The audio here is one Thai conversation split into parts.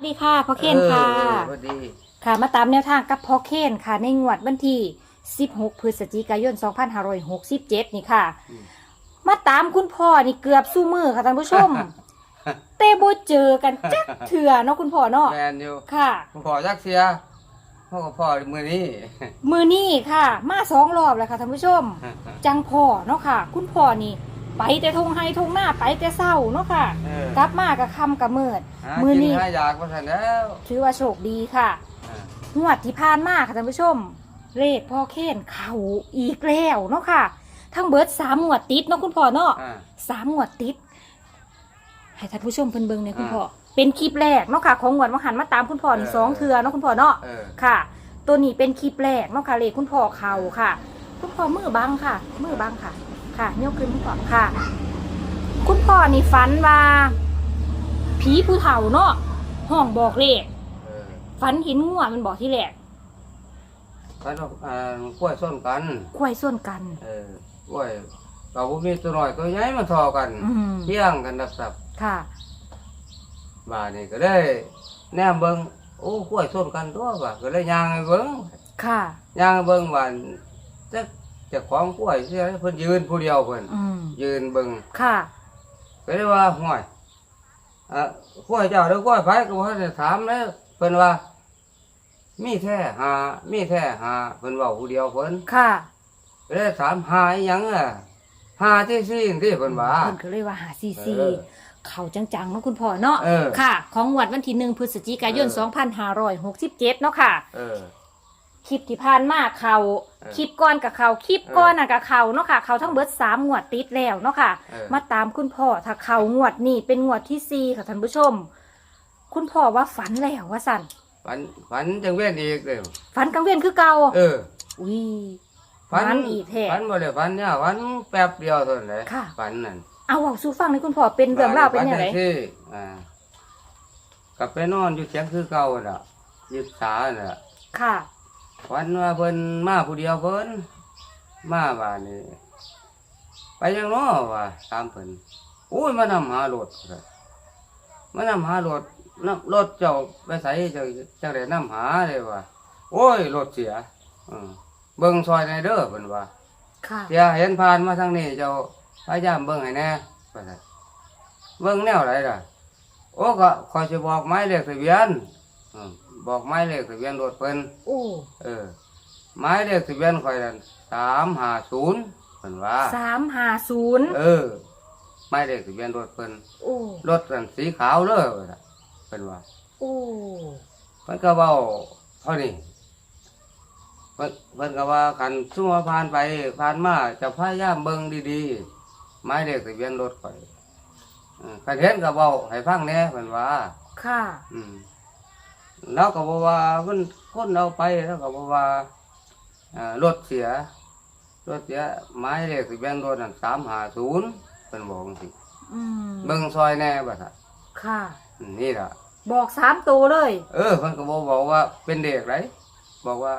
สวัสดีค่ะพ่อเคนค่ะเออพอดีค่ะมาตามแนวทางกับพ่อเคนค่ะ ในงวดวันที่ 16 พฤศจิกายน 2567 นี่ค่ะอืมมาตามคุณพ่อนี่เกือบสู้มือค่ะท่านผู้ชม เตโบเจอกันจักเถื่อเนาะคุณพ่อเนาะแมนอยู่ค่ะพ่อจักเสียพ่อกับพ่อมือนี้มือนี่ค่ะ มาสองรอบแล้วค่ะท่านผู้ชม จังพ่อเนาะค่ะ คุณพ่อนี่ ไปแต่ทงไฮทงหน้าไปแต่เศร้าเนาะค่ะ เออกลับมากับคำกับเมิดหามือกินนี่หาอยากมาทันแล้วถือว่าโชคดีค่ะ อ่า งวดที่ผ่านมาค่ะท่านผู้ชม เลขพ่อเคนเขาอีกแล้วเนาะค่ะ ทั้งเบิร์ดสามงวดติดเนาะคุณพ่อเนาะอ่า สามงวดติด ให้ท่านผู้ชมเพิ่นเบิ่งในอยคุณอ่าพ่อ เป็นคลิปแรกเนาะค่ะ ของงวดมาหันมาตามคุณพ่อนี่เออสองเทือเนาะคุณพ่อเนาะ เออ ค่ะ ตัวนี้เป็นคลิปแรกเนาะค่ะเลขคุณพ่อเขาค่ะ คุณพ่อมือบังค่ะ มือบังค่ะ ค่ะยกขึ้นคุณพ่อค่ะ คุณพ่อนี่ฝันว่า ผีผู้เฒ่าเนาะห้องบอกเลขเออฝันเห็นงัวมันบอกที่แรกพันธุ์อ่ากล้วยส้นกัน ควายส่วนกัน เออกล้วยเราบ่มีตัวน้อยตัวใหญ่มาทอกันอืมเที่ยงกันดับสับค่ะ บาดนี่ก็ได้แนมเบิ่งโอ้กล้วยส้นกันตัวว่าก็เลยย่างให้เบิ่งค่ะ ย่างให้เบิ่งว่าจัก เจ้าของกล้วยเสียเพิ่นยืนผู้เดียวเพิ่นอืมยืนเบิ่งค่ะ ก็เลยว่าห่วยอะข้อยเจ้าเด้อข้อยไผก็บ่ได้ถามแล้วเพิ่นว่า มีแท้หามีแท้หาเพิ่นเว้าผู้เดียวเพิ่นค่ะก็เลยถามหาอีหยังอะหาที่ซี่ที่เพิ่นว่า เพิ่นก็เลยว่าหาซีซีเออเขาจังๆเนาะคุณพ่อเนาะเออค่ะ ของงวดวันที่หนึ่งพฤศจิกายน เออ 2567 เนาะค่ะ เออ คลิปที่ผ่านมาเขาเออคลิปก่อนกับเขาคลิปก่อนน่ะกับเขาเนาะค่ะ เขาทั้งเบิดสามงวดติดแล้วเนาะค่ะ เออ มาตามคุณพ่อถ้าเขางวดนี่เป็นงวดที่สี่ค่ะท่านผู้ชม คุณพ่อว่าฝันแล้วว่าสั่นฝันฝันจังเว้นอีกเด้อฝันกลางเวียนคือเก่าเอออุ้ย ฝันฝันอีกแท้ฝันบ่ได้ฝันเนี่ยฝันแป๊บเดียวเท่านั้นแหละค่ะ ฝันนั่นเอาเว้าสู่ฟังเลยคุณพ่อเป็นเรื่องราวเป็นยังไงฝัที่อ่ากลับไปนอนอยู่เสียงคือเก่าน่ะยึดสาน่ะค่ะ วันว่าเพิ่นมาผู้เดียวเพิ่นมาบ้านนี่ไปยังน้อว่าตามเพิ่นโอ้ยมานำหารถครับมานำหารถนำรถเจ้าไปใส่เจ้าจังได๋นำหาเลยว่าโอ้ยรถเสียอืมเบิ่งซอยในเด้อเพิ่นว่าค่ะเสียเห็นผ่านมาทางนี้เจ้าพยายามเบิ่งให้แน่ว่าซั่นเบิ่งแนวไหนล่ะโอ้ก็ขอยสิบอกหมายเลขทะเบียนอืม บอกหมายเลขทะเบียนรถเพิ่นโอ้เออหมายเลขทะเบียนข่อยนั่นสามห้าศูนย์เพิ่นว่าสามห้าศูนย์เออหมายเลขทะเบียนรถเพิ่นโอ้รถนั่นสีขาวเลยว่าซั่นเพิ่นว่าโอ้เพิ่นก็เว้าเท่านี้เพิ่นเพิ่นก็ว่าคันซุ่มว่าผ่านไปผ่านมาจะพยายามเบิ่งดีๆหมายเลขทะเบียนรถข่อยเออคันเห็นก็เว้าให้ฟังแหน่เพิ่นว่าค่ะ อืม แล้วก็บอกว่าคนคนเอาไปแล้วก็บอกว่าเอ่อรถเสียรถเสียไม้เลขทะเบียนรถนั่นสามห้าศูนย์เป็นบอกสิอืมเบิ่งซอยแน่บัดน่ะค่ะอืมนี่ล่ะบอกสามตัวเลย เออเพิ่นก็บอกบอกว่าเป็นเด็กไรบอกว่า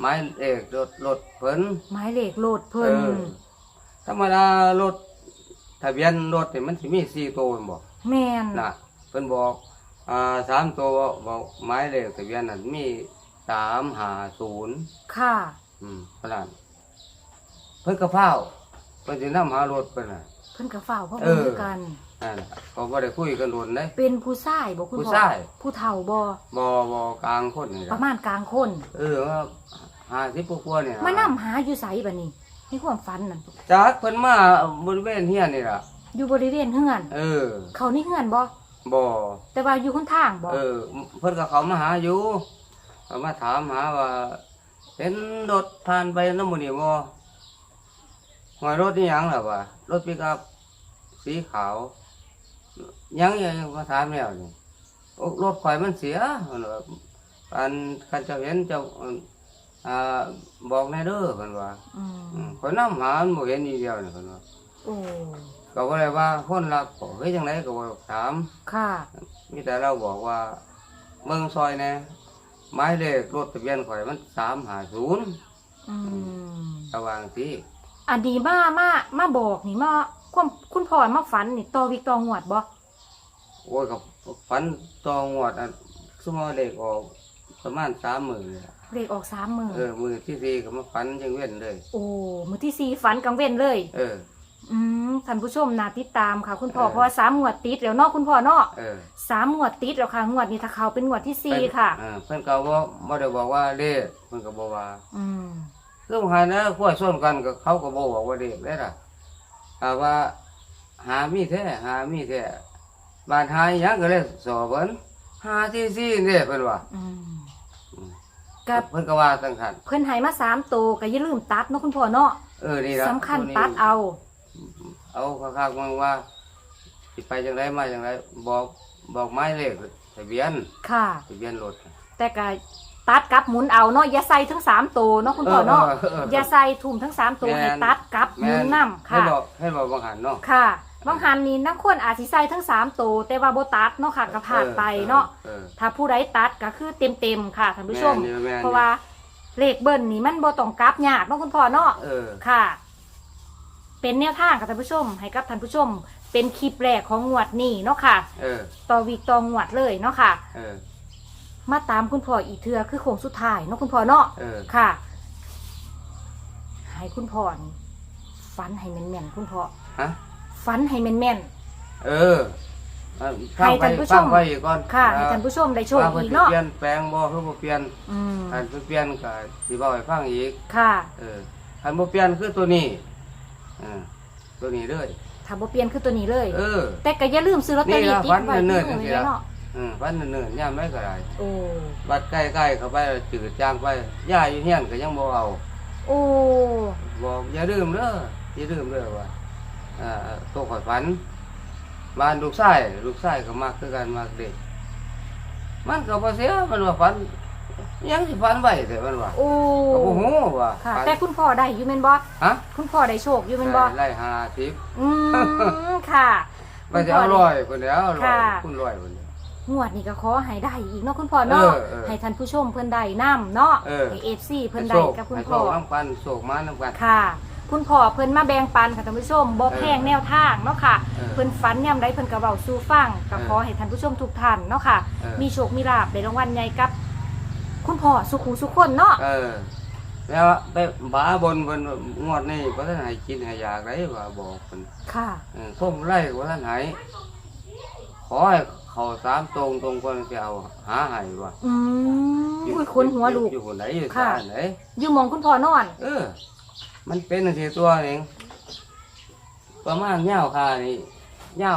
ไม้เลขรถรถเพิ่นหมายเลขโหลดเพิ่นเออธรรมดารถทะเบียนรถนี่มันสิมีสี่ตัวแม่นบอกแม่นนะเพิ่นบอก อ่าสามตัวบอกไม้เลขทะเบียนนั่นมีสามห้าศูนย์ค่ะ อืมขนาดเพิ่นกระเพราเพิ่นสินำหารถเพิ่นน่ะ เพิ่นก็เฝ้าพ่อเอเพิ่นอคือกัน นั่นน่ะเขาบ่ได้คุยกันโดนเด้เป็นผู้ชายบ่คุณผู้พ่อชาย ผู้เฒ่าบ่บ่บ่กลางคนนี่ประล่ะมาณกลางคน เออว่า50กว่าๆนี่ล่ะมานํหาอยู่ไสบัดนี้ในความฝันนั่นจากเพิ่นมาบริเวณเฮียนนี่ล่ะอยู่บริเวณเฮือน เออ เขานี่เฮือนบ่ บ่แต่ว่าอยู่คนทางบ่เออเพิ่นก็เขามาหาอยู่เขามาถามหาว่า เห็นรถผ่านไปนำหมื้นี้บ่หอยรถนี่หยังล่ะว่ารถปิกอัพสีขาวยังยังมาถามแล้วนี่โอ้รถข่อยมันเสียเพิ่นว่าอันคันเจะเห็นเจ้าอ่าบอกแน่เด้อเพิ่นว่าอืมอืมข่อยนำหามันบ่เห็นอีเดียวนี่เพิ่นว่าโอ้ ก็บ่ได้ว่าคนรักก็เฮ้ยจังไดก็บ่ถามค่ะ มีแต่เราบอกว่าเมืองซอยแน่หมายเลขรถทะเบียนข่อยมัน350อืมระวังสิอันนี้มามามาบอกนี่มาความคุณพ่อมาฝันนี่ต่อวิกต่องวดบ่โอ้ยก็ฝันตองวดอันสมมติเด็กออกประมาณสามหมื่นเลยล่ะเลขออกสามมือเออมือที่สี่ก็มาฝันยังเว้นเลย โอ้มือที่สี่ฝันกลางเว้นเลย เออ อืมท่านผู้ชมนาติดตามค่ะ คุณพ่อเออ เพราะว่าสามงวดติดแล้วเนาะคุณพ่อเนาะเออสามงวดติดแล้วค่ะ งวดนี้ถ้าเขาเป็นงวดที่สี่ค่ะ เออเพิ่นก็บ่บ่ได้บอกว่าเด้เพิ่นก็บอกว่า อืมเรื่องหานะขั้วส้นกันก็เขาก็บ่บอกว่าเด็กได้ล่ะแต่ว่า หามีแท้หามีแท้บ้านหาอิหยังก็เลยสอบเพิ่นหาที่ซี่เด้เพิ่นว่าอืมอืมกับเพิ่นก็ว่าจังซั่นเพิ่นให้มาสามตัวก็อย่าลืมตัดเนาะคุณพ่อเนาะเออนี่ล่ะสำคัญตัวนี้ตัดเอา เอาคักๆมันว่าสิไปจังไดมาจังไดบอกบอกหมายเลขทะเบียนค่ะ ทะเบียนรถ แต่ก็ตัดกับหมุนเอาเนาะอย่าใส่ทั้งสามตัวเนาะคุณพ่อเนาะเออเออเอออย่าใส่ทุ่มทั้งสามตัวแม่น ให้ตัดกับหมุนน้ำให้ค่ะ บอกให้บอกบางหันเนาะ ค่ะบางหันนี่นักควรอาจสิใส่ทั้งสามตัวแต่ว่าโบตัดเนาะค่ะก็ผ่านไปเนาะออ ถ้าผู้ใดตัดก็คือเต็มเต็มๆค่ะท่านผู้ชม แม่นอยู่แม่นอยู่ เพราะว่าเลขเบิ้ลนี่มันโบต้องกลับยากเนาะคุณพ่อเนาะเออ ค่ะ เป็นแนวทางกับท่านผู้ชม ให้กับท่านผู้ชม เป็นคลิปแรกของงวดนี้เนาะค่ะ เออ ต่อวีกต่องวดเลยเนาะค่ะ เออ มาตามคุณพ่ออีกเทือคือโค้งสุดท้ายเนาะคุณพ่อเนาะเออ ค่ะ ให้คุณพ่อนี่ฟันให้แม่นๆคุณพ่อฮะฟันให้แม่น เอออะให้ท่านผู้ชม ฟังไปอีกก่อนๆค่ะ ให้ท่านผู้ชมได้โชคว่าเพิ่นอีกสิเนาะเปลี่ยนแปลงบ่คือบ่เปลี่ยนอืมคันเพิ่นเปลี่ยนก็สิเว้าให้ฟังอีก ค่ะ เออคันบ่เปลี่ยนคือตัวนี้เออตัวนี้เลยถ้าบ่เปลี่ยนคือตัวนี้เลย เออ แต่ก็อย่าลืมซื้อลอตเตอรี่นี่ล่ะติดฟันไว้เนิ่ที่นๆมือจังซี่เลยล่ะเนาะอืมวันเนิ่นๆยามใดก็ได้โอ้บัดใกล้ๆเข้าไปแล้วจืดจางไปย่าอยู่เฮียนก็ยังบ่เอาโอ้บอกอย่าลืมเด้ออย่าลืมเด้อว่าอ่าตัวข่อยฝันบ้านลูกชายลูกชายก็มักคือกันมักเด็กมันก็บ่เสียมันว่าฝัน ยังสิฝันไว้แต่มันว่าโอ้ก็บ่ฮู้ว่าค่ะฝันแต่คุณพ่อได้อยู่แม่นบ่ฮะคุณพ่อได้โชคอยู่แม่นบ่ไล่หาทิพอืมค่ะไปจะเอาร้อยคนเดียวร้อยค่ะคุณร้อยคนเดียวงวดนี้ก็ขอให้ได้อีกเนาะคุณพ่อเนาะเออเออให้ท่านผู้ชมเพิ่นได้นํเนาะเออให้ FC เพิ่นได้กับคุณให้โชพ่อน้ำกันโศกมาน้ำกันค่ะ คุณพ่อเพิ่นมาแบ่งปันค่ะท่านผู้ชมบ่เออแพงแนวทางเนาะค่ะเออเพิ่นฝันยามใดเพิ่นก็เว้าสู่ฟังก็เออขอให้ท่านผู้ชมทุกท่านเนาะค่ะเออมีโชคมีลาภได้รางวัลใหญ่กับ คุณพ่อสุขุสุขคนเนาะเออ แล้วไปบาบนบนงวดนี้ก็ท่านให้กินให้อยากได้ว่าบอกเพิ่นค่ะ เออส้มไร่ก็ท่านให้ขอให้เขาสามตรงตรงคนจะเอาหาให้ว่าอืมอุ้ยคนหัวลูก อยู่คนไหนอยู่ค่ะสานไหนอยู่หมองคุณพ่อนอน เออ มันเป็นอันทีตัวเองประมาณเงาคานี่เงา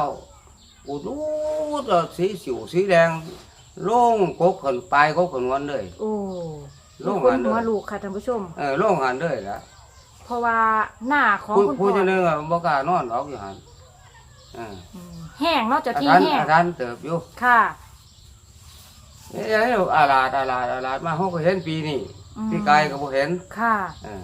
อุดูดสีสิวสีแดงโล่งกกขนปลายกกขนวันเลย โอ้โล่งคนหันเลหัวยลูกค่ะท่านผู้ชม เออโล่งหันเลยละเพราะว่าหน้าของผู้คุณพ่ผู้อจะนึงอะบ่กล้านอนออกอยู่หันเอออืมแห้งเนาะเจ้าอาที่การแห้งอาการเติบอยู่ค่ะ เอ้ยอาลาดอาลาดอาลาดมาเขาก็เห็นปีนี้อืม ปีกายก็บ่เห็น ค่ะ เออ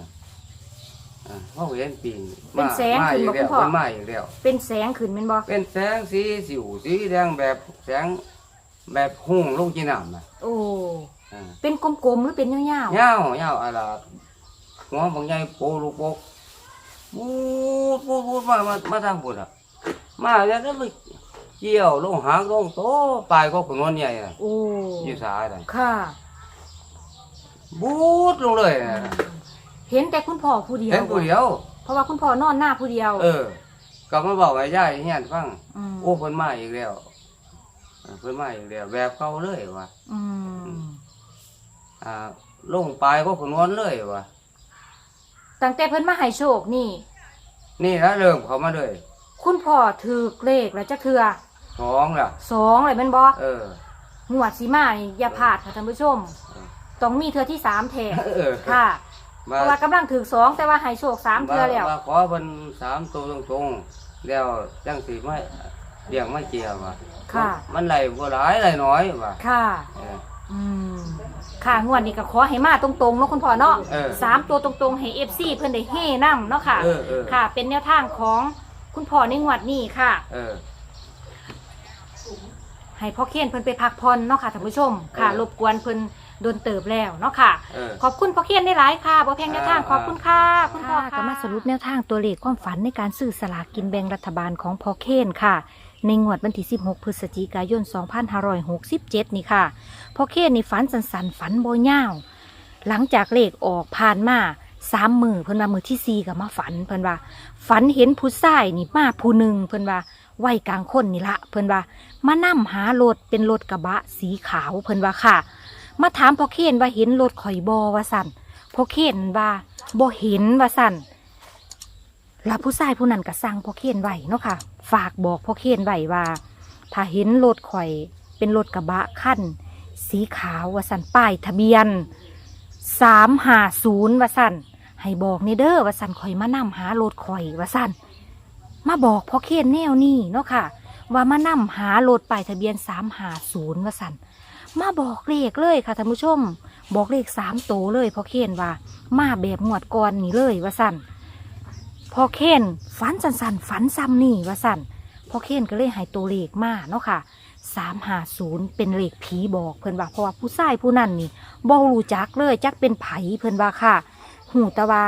เออเขาก็เห็นปีนี้เป็นแสงมาขึ้นอีบ่กแล้วคุณพ่อ มันมาอีกแล้ว เป็นแสงขึ้นแม่นบ่เป็นแสงสีสิวสีแดงแบบแสง แบบหุ่งลงจีน้ำนะโอ้เออเป็นกลมๆหรือเป็นยาวเงาเงาอะไรหัวบางใหญ่โปลูกโปกบูดบูดบูดมามามาทางบุญอะ มาแล้วก็ไปเกี่ยวลงหางลงโตปลายก็ขนวนใหญ่น่ะๆโอ้อยู่สายน่ะค่ะ บูดลงเลยน่ะเห็นแต่คุณพ่อผู้เดียวเห็นผู้เดียว เพราะว่าคุณพ่อนอนหน้าผู้เดียวเออก็มาบอกให้ยายเฮียนฟัง มโอ้เพิ่นมาอีกแล้ว เออเพิ่นมาอีกแล้วแบบเก่าเลยว่ะอืมอ่าลงปลายก็ขนวนเลยว่ะตั้งแต่เพิ่นมาให้โชคนี่ นี่แล้วเริ่มเขามาเลยคุณพ่อถือเลขแล้วจะเทือสองล่ะ สองเลยแม่นบ่เออ หวดสีมานี่อย่าพลาดค่ะท่านผู้ชมเออต้องมีเทือที่สามแทนเออ ค่ะมาเพราะว่ากำลังถือสองแต่ว่าให้โชคสามเทือแล้วมาขอเพิ่นสามตัวตรงๆแล้วจังสิไม่ เลี้ยงไม่เจียว่ะค่ะ มันไหลบ่หลายไหลน้อยว่ะค่ะ เออ อืมค่ะงวดนี้ก็ขอให้มาตรงๆเนาะคุณพ่อเนาะเออ สามตัวตรงๆให้เอฟซีเพื่อนได้เฮ่นํเนาะค่ะ เออเออค่ะ เป็นแนวทางของคุณพ่อในงวดนี้ค่ะ เออ ให้พ่อเคนเพิ่นไปพักผ่อนเนาะค่ะท่านผู้ชมค่ะ เออ รบกวนเพิ่นโดนเติบแล้วเนาะค่ะ เออ ขอบคุณพ่อเคนได้หลายค่ะบ่แพงแนวทางอ่าขอบคุณค่ะคุณพ่อค่ะ ก็มาสรุปแนวทางตัวเลขความฝันในการซื้อสลากกินแบ่งรัฐบาลของพ่อเคนค่ะ ในงวดวันที่ 16 พฤศจิกายน 2567 นี่ค่ะพอเคนนี่ฝันสันสันฝันบ่ยาว หลังจากเลขออกผ่านมาสามมือเพิ่นว่ามือที่สี่ก็มาฝันเพิ่นว่า ฝันเห็นผู้ชายนี่มาผู้หนึ่งเพิ่นว่าวัยกลางคนนี่ละเพิ่นว่า มานํหารถเป็นรถกระบะสีขาวเพิ่นว่าค่ะ มาถามพ่อเคนว่าเห็นรถข่อยบอว่าสั่นพ่อเคนว่าบ่เห็นว่าสั่นแล้วผู้ชายผู้นั้นก็สั่งพ่อเคนไว้เนาะค่ะ ฝากบอกพ่อเคนไว้ว่า ถ้าเห็นรถข่อยเป็นรถกระบะคันสีขาววสันป้ายทะเบียนสามหาศูนย์วสันให้บอกในเด้อวสันข่อยมานํหารถข่อยวสันมาบอกพ่อเคนแนวนี้เนาะค่ะ ว่ามานํหารถป้ายทะเบียนสามหาศูนย์วสันมาบอกเลขเลยค่ะท่านผู้ชม บอกเลขสามโตเลยพ่อเคนว่า มาแบบหมวดก่อนนี่เลยว่าสั่น พอเคนฝันสันสันๆฝันซ้ำนี่ว่าสั่นพอเคนก็เลยให้ตัวเลขมาเนาะค่ะสามหาศูนย์เป็นเลขผีบอกเพิ่อนว่าเพราะว่าผู้ชายผู้นั้นนี่บ่รู้จักเลยจักเป็นไผเพิ่อนว่าค่ะ หูแต่ว่า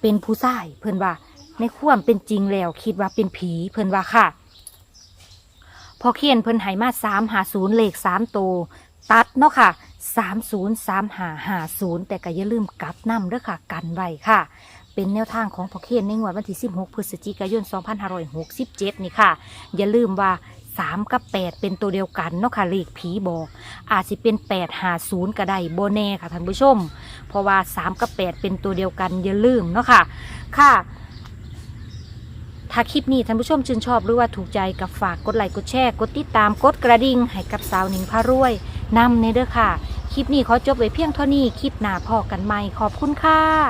เป็นผู้ชายเพิ่อนว่าในความเป็นจริงแล้วคิดว่าเป็นผีเพิ่อนว่าค่ะ พอเขียนเพิ่นให้มาสามหาศูนย์เลขสามโตวตัดเนาะค่ะสามศูนย์สามหาหาศูนย์แต่ก็อย่าลืมกลับนำเด้อค่ะ กันไว้ค่ะ เป็นแนวทางของพอเขียนในงวดวันที่ 16 พฤศจิกายน 2567 นี่ค่ะ อย่าลืมว่า 3 กับ 8 เป็นตัวเดียวกันเนาะค่ะเลขผีบอก อาจจะเป็น 8 5 0 ก็ได้โบแน่ค่ะท่านผู้ชม เพราะว่า 3 กับ 8 เป็นตัวเดียวกันอย่าลืมเนาะค่ะ ค่ะถ้าคลิปนี้ท่านผู้ชมชื่นชอบหรือว่าถูกใจกับฝากกดไลค์กดแชร์กดติดตามกดกระดิ่งให้กับสาวหนิงพารวยนำในเด้อค่ะ คลิปนี้ขอจบไว้เพียงเท่านี้ คลิปหน้าพอกันใหม่ขอบคุณค่ะ